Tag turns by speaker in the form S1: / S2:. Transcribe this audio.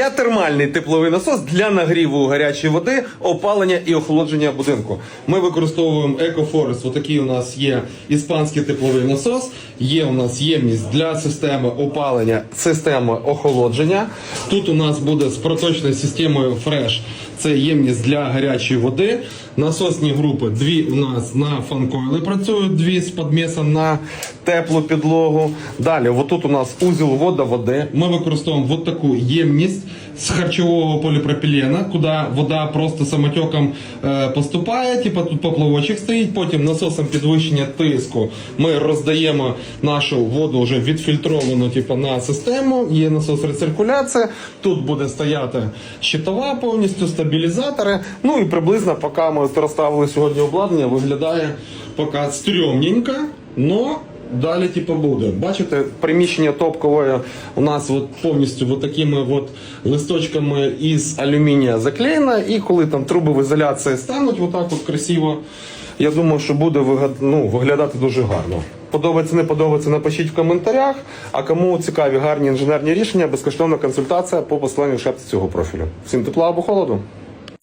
S1: Є термальний тепловий насос для нагріву гарячої води, опалення і охолодження будинку. Ми використовуємо EcoForest. Отакий у нас є іспанський тепловий насос. Є у нас ємність для системи опалення, системи охолодження. Тут у нас буде з проточною системою Fresh. Це ємність для гарячої води. Насосні групи дві у нас на фанкойли працюють, дві з підмісом на теплу підлогу. Далі, отут у нас узіл вода води. Ми використовуємо таку ємність з харчового поліпропілена, куди вода просто самотеком е, поступає. Типа тут поплавочок стоїть. Потім насосом підвищення тиску ми роздаємо нашу воду вже відфільтровану, типу, на систему. Є насос рециркуляції. Тут буде стояти щитова повністю, стабілізатори. Ну і приблизно, поки ми розставили сьогодні обладнання, виглядає поки стрьомненько, но Далі, типу, буде. Бачите, приміщення топкове у нас от повністю от такими от листочками із алюмінія заклеєно, і коли там труби в ізоляції стануть отак от красиво, я думаю, що буде ну, виглядати дуже гарно. Подобається, не подобається, напишіть в коментарях. А кому цікаві гарні інженерні рішення, безкоштовна консультація по посиланню в цього профілю. Всім тепла або холоду.